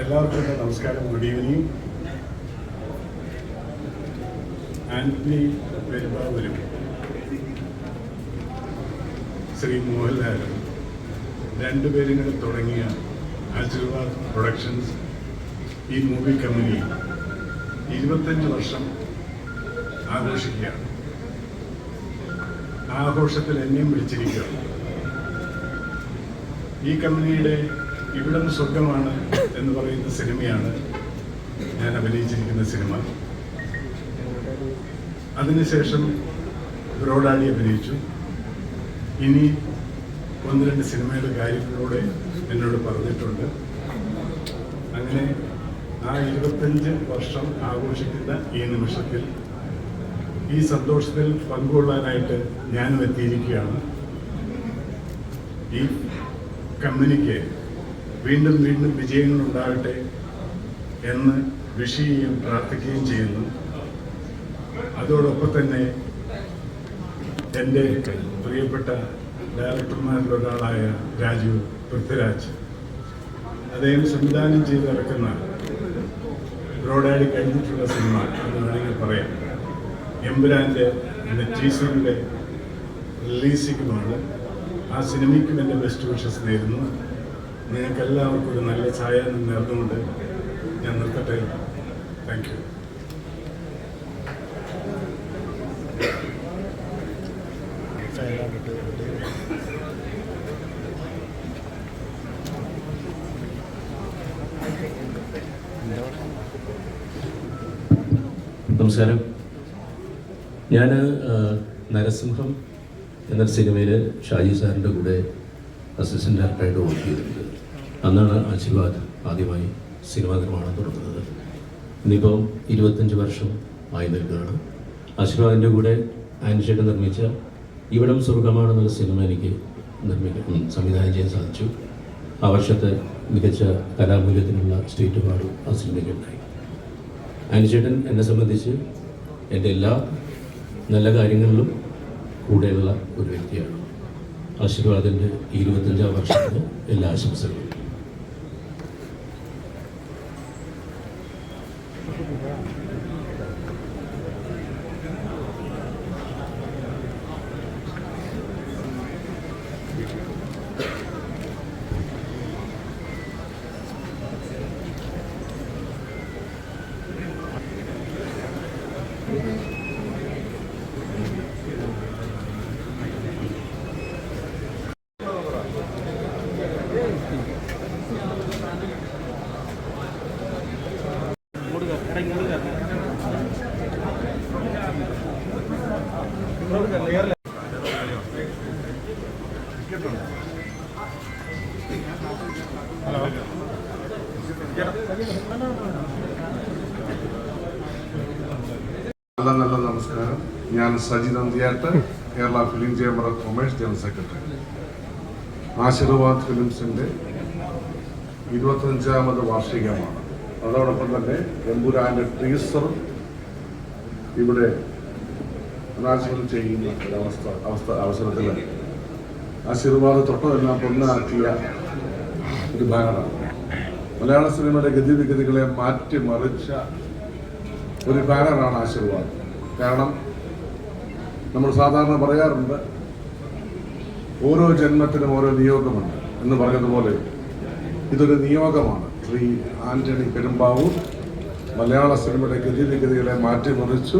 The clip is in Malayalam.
എല്ലാവർക്കും എന്റെ നമസ്കാരം. ഗുഡ് ഈവനിങ് ആന്റണി പെരുമ്പാവൂരും. ശ്രീ മോഹൻലാലും. രണ്ടുപേരും കൂടെ തുടങ്ങിയ ആശീർവാദ് പ്രൊഡക്ഷൻസ്. ഈ മൂവി കമ്പനി ഇരുപത്തഞ്ച് വർഷം ആഘോഷിക്കുകയാണ്. ആഘോഷത്തിൽ എന്നെയും വിളിച്ചിരിക്കുക ഈ കമ്പനിയുടെ ഇവിടം സ്വർഗമാണ് എന്ന് പറയുന്ന സിനിമയാണ് ഞാൻ അഭിനയിച്ചിരിക്കുന്ന സിനിമ. അതിനുശേഷം ബ്രോഡാഡി അഭിനയിച്ചു. ഇനി ഒന്ന് രണ്ട് സിനിമയുടെ കാര്യങ്ങളിലൂടെ എന്നോട് പറഞ്ഞിട്ടുണ്ട്. അങ്ങനെ ആ ഇരുപത്തഞ്ച് വർഷം ആഘോഷിക്കുന്ന ഈ നിമിഷത്തിൽ ഈ സന്തോഷത്തിൽ പങ്കുകൊള്ളാനായിട്ട് ഞാനും എത്തിയിരിക്കുകയാണ്. ഈ കമ്പനിക്ക് വീണ്ടും വീണ്ടും വിജയങ്ങൾ ഉണ്ടാകട്ടെ എന്ന് വിഷ് ചെയ്യുകയും പ്രാർത്ഥിക്കുകയും ചെയ്യുന്നു. അതോടൊപ്പം തന്നെ എന്റെ പ്രിയപ്പെട്ട ഡയറക്ടർമാരിൽ ഒരാളായ രാജു പൃഥ്വിരാജ്. അദ്ദേഹം സംവിധാനം ചെയ്ത് ഇറക്കുന്ന ബ്രോഡാഡി കഴിഞ്ഞിട്ടുള്ള സിനിമ എന്ന് വേണമെങ്കിൽ പറയാം. എമ്പുരാന്റെ ടീസറിന്റെ റിലീസിങ്ങുമാണ് ആ സിനിമയ്ക്കും എന്റെ ബെസ്റ്റ് വിഷസ് നേരുന്നു. നിങ്ങൾക്ക് എല്ലാവർക്കും ഒരു നല്ല ചായ നേർന്നുകൊണ്ട് ഞാൻ നിർത്തട്ടെ? താങ്ക് യു നമസ്കാരം. ഞാൻ നരസിംഹം എന്ന സിനിമയിൽ ഷാജി സാറിന്റെ കൂടെ അസിസ്റ്റന്റ് ഡയറക്ടറായിട്ട് വർക്ക് ചെയ്തിട്ടുണ്ട്. അന്നാണ് ആശീർവാദ് ആദ്യമായി സിനിമാ നിർമ്മാണം തുടങ്ങുന്നത്. ഇന്നിപ്പോൾ ഇരുപത്തഞ്ച് വർഷം ആയി നിൽക്കുകയാണ്. ആശീർവാദിന്റെ കൂടെ ആൻഷേട്ട് നിർമ്മിച്ച ഇവിടം സ്വർഗമാണെന്നുള്ള സിനിമ എനിക്ക് നിർമ്മിക്കാൻ സംവിധാനം ചെയ്യാൻ സാധിച്ചു. ആ വർഷത്തെ മികച്ച കലാമൂല്യത്തിനുള്ള സ്റ്റേറ്റ് അവാർഡ് ആ സിനിമയ്ക്ക് ഉണ്ടായി. അനുചേട്ടൻ എന്നെ സംബന്ധിച്ച് എന്റെ എല്ലാ നല്ല കാര്യങ്ങളിലും കൂടെയുള്ള ഒരു വ്യക്തിയാണ്. ആശീർവാദിന്റെ ഇരുപത്തഞ്ചാം വർഷത്തിന് എല്ലാ ആശംസകളും. നല്ല നല്ല നമസ്കാരം ഞാൻ Saji Nandiyattu Kerala film chamber of commerce general secretary Aashirvad ഫിലിംസിന്റെ ഇരുപത്തഞ്ചാമത് വാർഷികമാണ് അതോടൊപ്പം തന്നെ എമ്പുരാന്റെ ട്രീസറും ഇവിടെ അനാശകൾ ചെയ്യുന്ന ഒരവസ്ഥ അവസ്ഥ അവസരത്തിൽ ആശീർവാദ തൊട്ടതെല്ലാം പൊന്നാക്കിയ ഒരു ഭാഗമാണ്. മലയാള സിനിമയുടെ ഗതിവിഗതികളെ മാറ്റിമറിച്ച ഒരു ബാനറാണ് ആശീർവാദം. കാരണം നമ്മൾ സാധാരണ പറയാറുണ്ട് ഓരോ ജന്മത്തിനും ഓരോ നിയോഗമുണ്ട് എന്ന് പറഞ്ഞതുപോലെ ഇതൊരു നിയോഗമാണ്. ശ്രീ ആന്റണി പെരുമ്പാവൂർ മലയാള സിനിമയുടെ ഗതിവിഗതികളെ മാറ്റിമറിച്ചു.